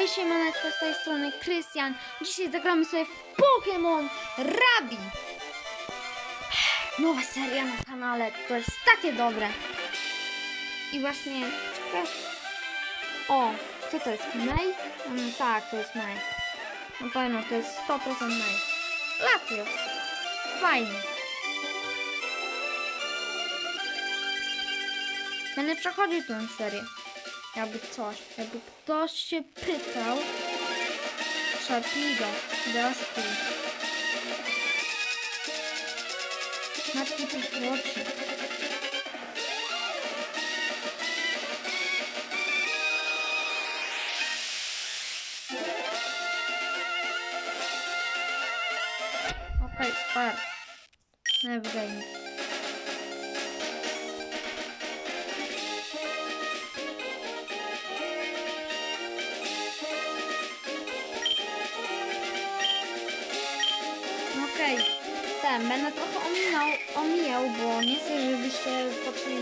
Hej siemaneczko, z tej strony Krystian. Dzisiaj zagramy sobie w Pokémon Rabi. Nowa seria na kanale, to jest takie dobre. I właśnie, czekaj. O, co to jest? May? Mm, tak, to jest May. Na pewno, to jest 100% May. Latios. Fajnie. Będę przechodził tę serię. Jakby coś, jakby ktoś się pytał. Sharpido, Dusty. Matki Pokroczy. Okej,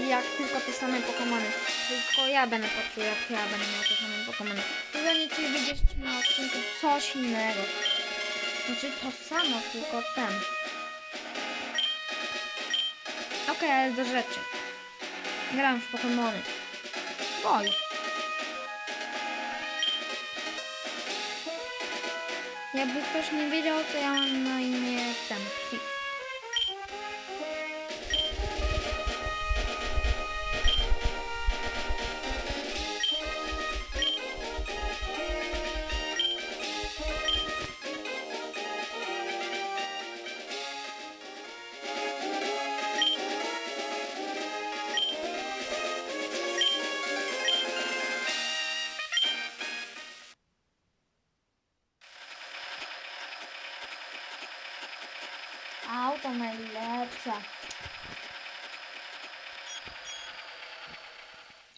jak tylko te same Pokemony. Tylko ja będę poczuł, jak ja będę miał te same Pokemony. Wy będziecie widzieć na odcinku coś innego. Znaczy to samo, tylko ten. Okej, ale do rzeczy. Gram w Pokemony. Oj. Jakby ktoś nie wiedział, to ja mam na imię ten.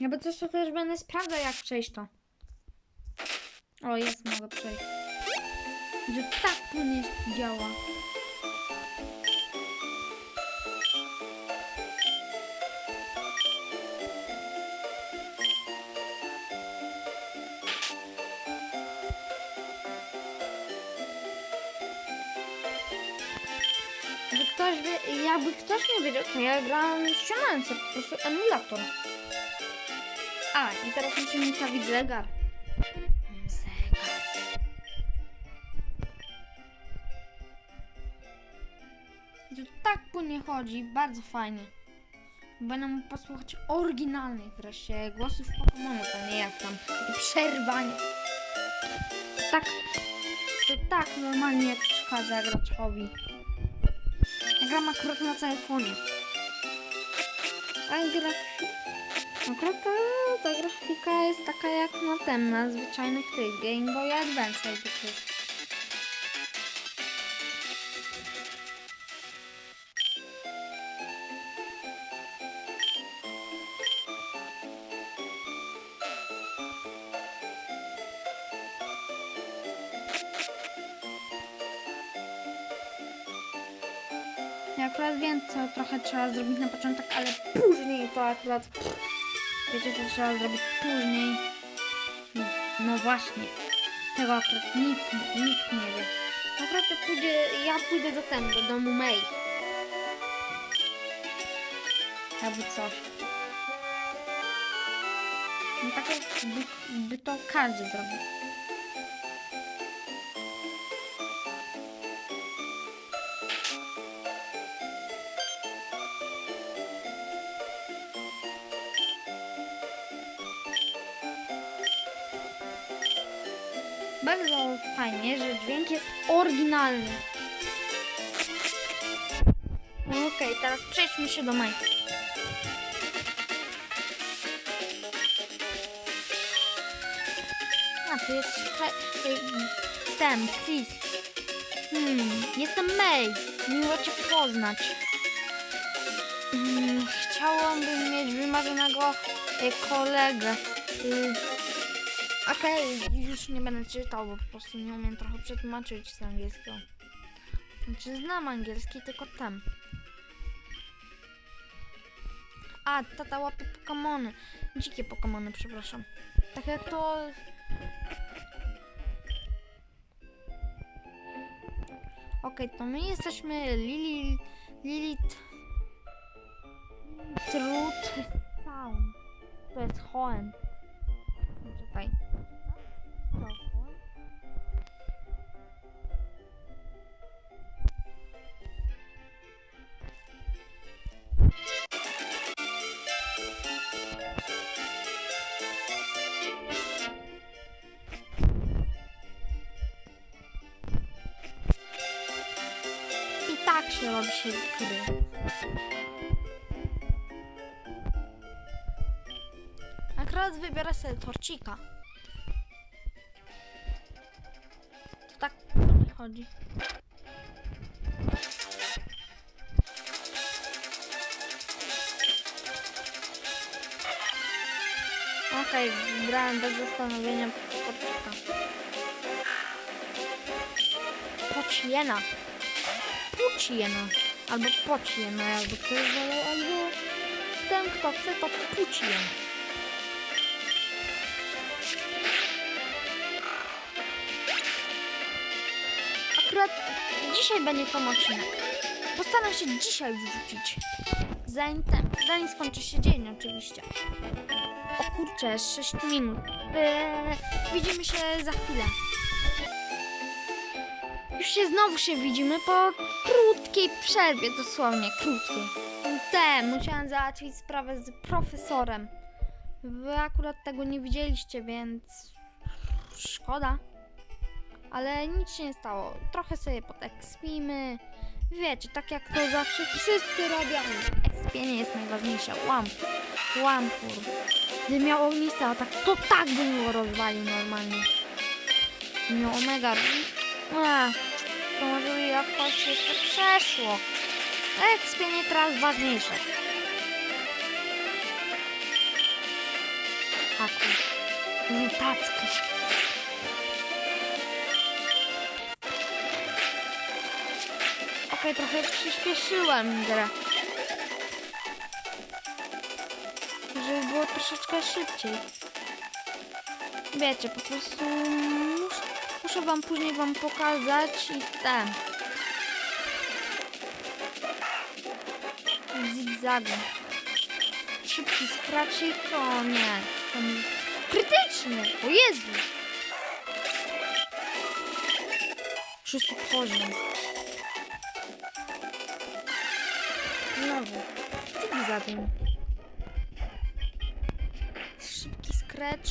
Jakby coś to też będę sprawdzał jak przejść to. O, jest, mogę przejść. Że tak to nie działa. Jakby ktoś, jakby ktoś nie wiedział, to ja grałam ściągając po prostu emulator. A, i teraz musimy ustawić zegar. Zegar. I to tak płynnie chodzi, bardzo fajnie. Będę mógł posłuchać oryginalnych wreszcie głosów Pokémonów, a nie jak tam przerwanie. Tak, to tak normalnie przeszkadza graczowi. Ja gram akurat na telefonie. A grafika... Akurat ta, ta grafika jest taka jak na tem, na zwyczajnych tych Game Boy Advance jakby. Ja akurat wiem, co trochę trzeba zrobić na początek, ale później to akurat... Wiecie, co trzeba zrobić później? No właśnie. Tego akurat nic, nikt nie wie. Akurat to pójdzie, ja pójdę do tem, do domu May. Albo coś. No tak jakby by to każdy zrobił. Bardzo fajnie, że dźwięk jest oryginalny. Okej, teraz przejdźmy się do Majki. A, tu jest y, ten, Chris. Hmm, jestem May. Miło Cię poznać. Hmm, chciałabym mieć wymarzonego y, kolegę. Okej, okay, już nie będę czytał, bo po prostu nie umiem trochę przetłumaczyć z angielskiego. Znaczy znam angielski, tylko tam. A, tata łapie Pokemony. Dzikie Pokemony, przepraszam. Tak jak to... Okej, okay, to my jesteśmy Lili... Lilith... Trut... Town. To jest Hoenn. Czekaj. Torcika. To tak chodzi. Okej, wybrałem bez zastanowienia torcika. Pociena. Puciena. Albo pociena, jakby ktoś wolał, albo ten, kto chce, to pucien. Dzisiaj będzie ten odcinek. Postaram się dzisiaj wrzucić. Zanim, zanim skończy się dzień oczywiście. O kurczę, 6 minut. Eee, widzimy się za chwilę. Już się znowu się widzimy po krótkiej przerwie, dosłownie krótkiej. Te, musiałam załatwić sprawę z profesorem. Wy akurat tego nie widzieliście, więc szkoda. Ale nic się nie stało. Trochę sobie podekspimy. Wiecie, tak jak to zawsze wszyscy robią. Ekspienie jest najważniejsze. Łam. Łam, kur. Gdyby miał ogniste atak, to tak bym go rozwalił normalnie. Miał omega. Ech, to może by jakoś jeszcze przeszło. Ekspienie teraz ważniejsze. Haku. Mutacki. Okej, trochę przyspieszyłem grę. Żeby było troszeczkę szybciej. Wiecie, po prostu muszę, muszę wam później wam pokazać i ten. Zigzagu. Szybki skracik, o nie. Ten krytyczny, o Jezu. Szósty poziom. Znowu. Zigzagu. Szybki scratch.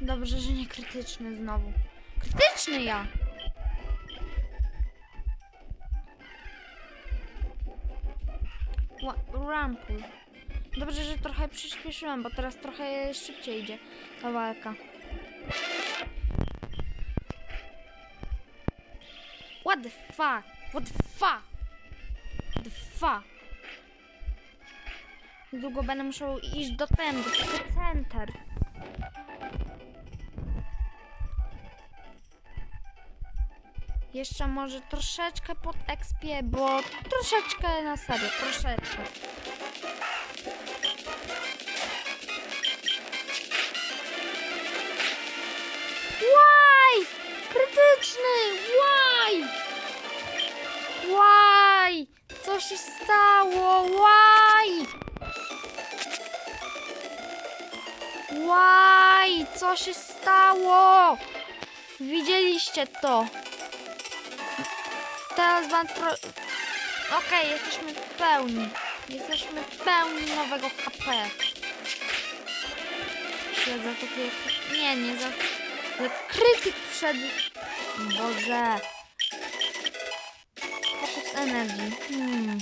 Dobrze, że nie krytyczny znowu. Krytyczny ja! Rampul. Dobrze, że trochę przyspieszyłem, bo teraz trochę szybciej idzie ta walka. What the fuck? What the fuck? Fuck? Niedługo będę musiał iść do ten, do center. Jeszcze może troszeczkę pod expie, bo troszeczkę na serio, troszeczkę. Łaj! Krytyczny! Łaj! Łaj! Co się stało? Łaj! Łaj! Co się stało? Widzieliście to? Teraz wam. Okej, jesteśmy pełni. Jesteśmy pełni nowego HP. Tu jak... Nie, nie za... za krytyk wszedł. Boże. Energy. Hmm.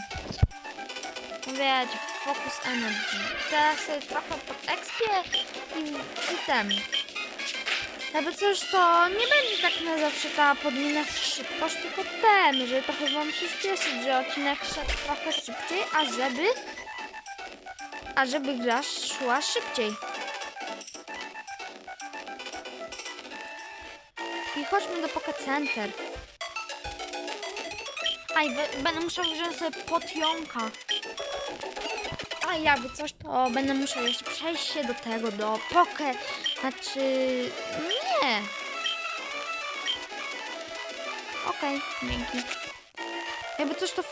Wiecie, Focus Energy. Teraz sobie trochę pod expie i, i ten. Jakby coś, to nie będzie tak na zawsze ta podwójna szybkość, tylko ten, żeby trochę wam przyspieszyć, że odcinek szedł trochę szybciej, a żeby a żeby gra szła szybciej. I chodźmy do Pocket Center. A i be- będę musiał wziąć sobie potionka. A jakby coś, to będę musiał jeszcze przejść się do tego, do Poke... Znaczy... Nie. Okej, dzięki. Jakby coś to.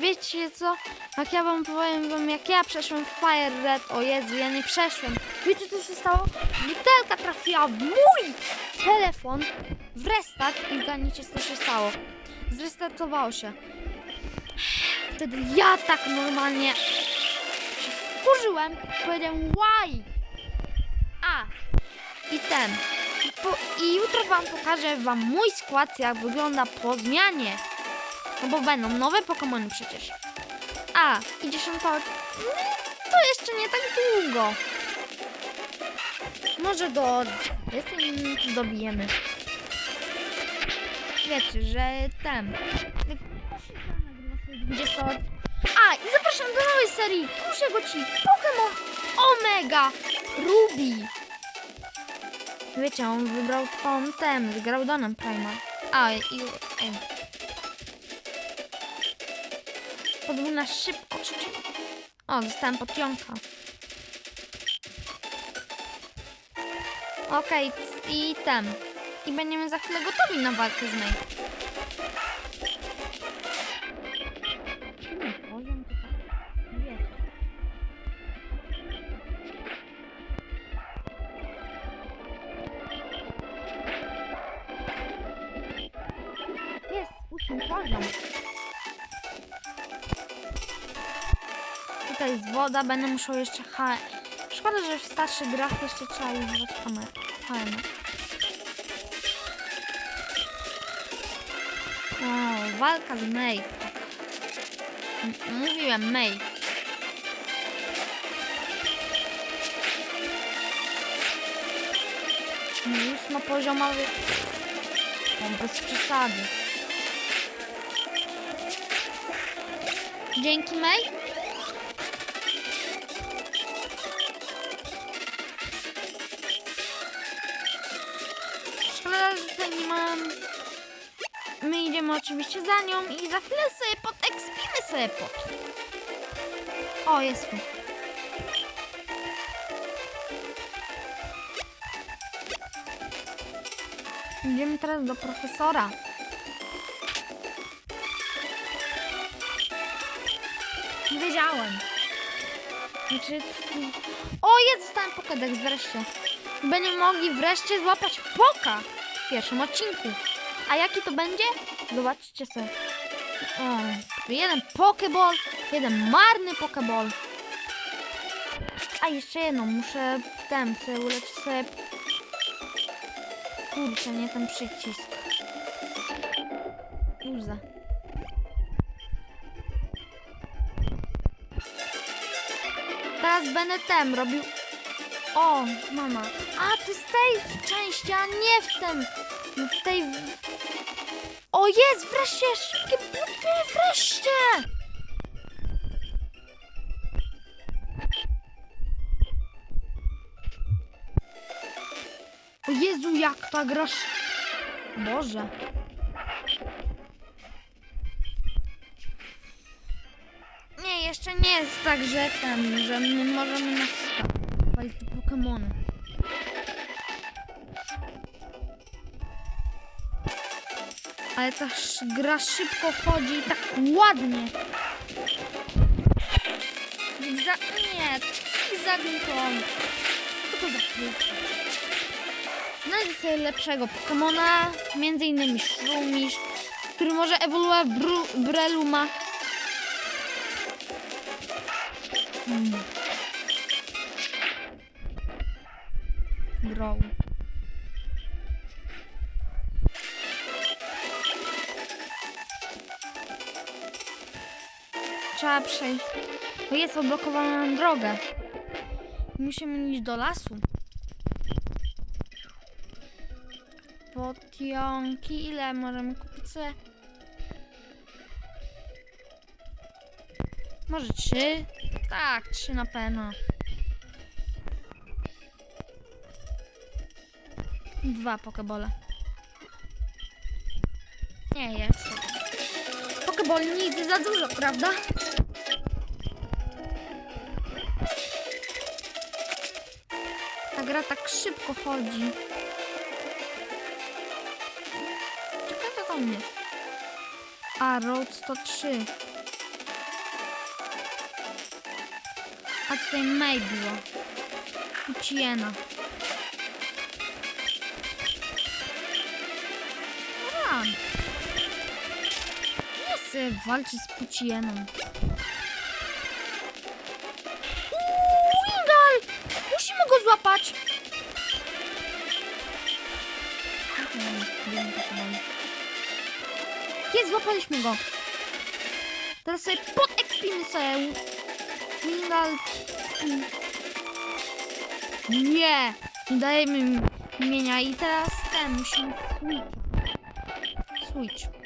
Wiecie co? Jak ja wam powiem wam, jak ja przeszłem Fire Red, o Jezu, ja nie przeszłem. Wiecie co się stało? Butelka trafiła w mój telefon w restart i zgadnijcie co się stało. Zrestartowało się. Wtedy ja tak normalnie się wkurzyłem, powiedziałem why? A, i ten. I, po, I jutro wam pokażę wam mój skład, jak wygląda po zmianie. No bo będą nowe Pokémony przecież. A, i dziesiąta... no, To jeszcze nie tak długo. Może do 20 minut dobijemy. Że ten... 20... A, i zapraszam do nowej serii. Kusiego ci Pokémon Omega Ruby. Wiecie, on wybrał on ten, wygrał Donem Prima. A, i... Ej. Podwójna szybkość. O, dostałem potionka. Okej, i ten. I będziemy za chwilę gotowi na walkę z May. Jest. Ósmy poziom. Tutaj jest woda, będę musiał jeszcze H... Szkoda, że w starszych grach jeszcze trzeba używać HM. Walka z May. M- mówiłem May. Ósmopoziomowy. O, bez przesady. Dzięki May. Za nią i za chwilę sobie podekspimy sobie pod. O, jest tu. Idziemy teraz do profesora. Wiedziałem. Znaczy... O, jest, dostałem Pokédex wreszcie. Będziemy mogli wreszcie złapać Poka w pierwszym odcinku. A jaki to będzie? Zobaczcie sobie. Jeden Pokeball, jeden marny Pokeball. A jeszcze jedno, muszę ten sobie uleczyć sobie... Kurczę, nie ten przycisk. Uza. Teraz będę tem robił... O, mama. A, ty z tej części, a nie w tym. W tej... O, jest, wreszcie, szybkie buty, wreszcie. O Jezu, jak ta grasz... Boże. Nie, jeszcze nie jest tak, że ten, że my możemy na te Pokemony. Ale ta gra szybko chodzi i tak ładnie. Zigza... Nie, zigzagiem to on. To za? Znajdę sobie lepszego Pokemona, między innymi Shroomish, który może ewoluować Breluma. Hmm. Grow. Trzeba przejść. Bo jest odblokowana nam drogę. Musimy iść do lasu. Potionki. Ile możemy kupić? Może trzy? Tak, trzy na pewno. Dwa pokebole. Nie, jeszcze. Pokeball nigdy za dużo, prawda? Tak szybko chodzi. Czekaj, co tam? A, Road 103. A tutaj May była. Puciena. A. Nie chcę walczyć z Pucieną. Złapaliśmy go. Teraz sobie podekspimy sobie. Nie! Nie dajemy mi imienia i teraz ten musimy switch. Switch.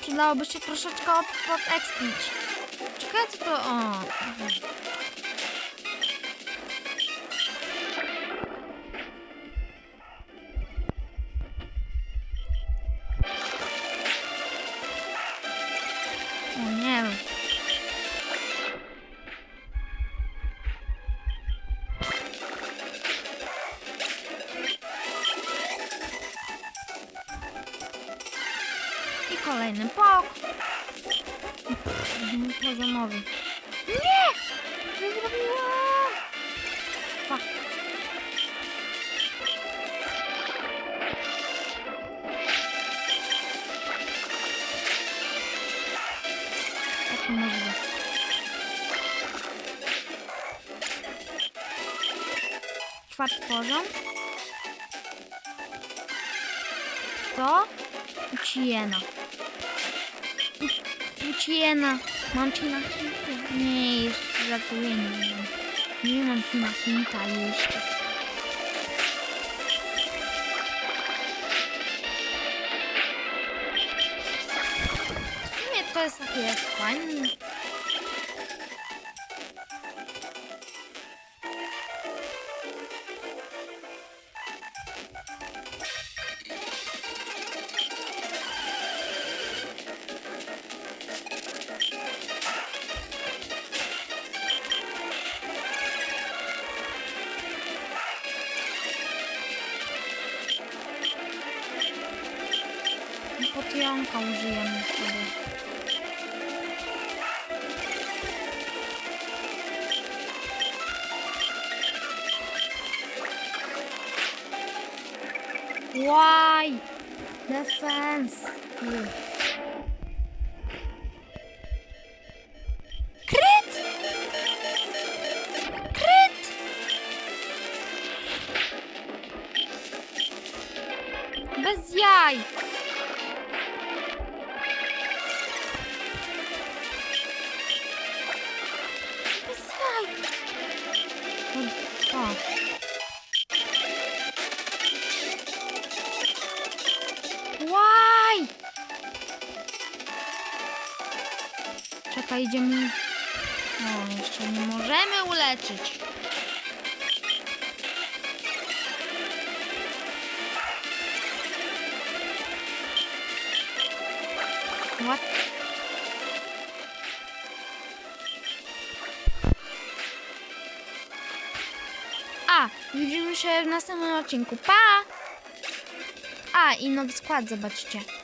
Przydałoby się troszeczkę podekspić. Czekaj, co to... O Czwarty poziom. To? Uciena. Uciena. Mam ci na hita? Nie, jeszcze żartuję, nie mam. Nie mam ci na hita jeszcze. W to jest takie fajne. Why? Defense. Nie. Czekaj, idziemy. O, jeszcze nie możemy uleczyć. What? A, widzimy się w następnym odcinku. Pa! A, i nowy skład, zobaczcie.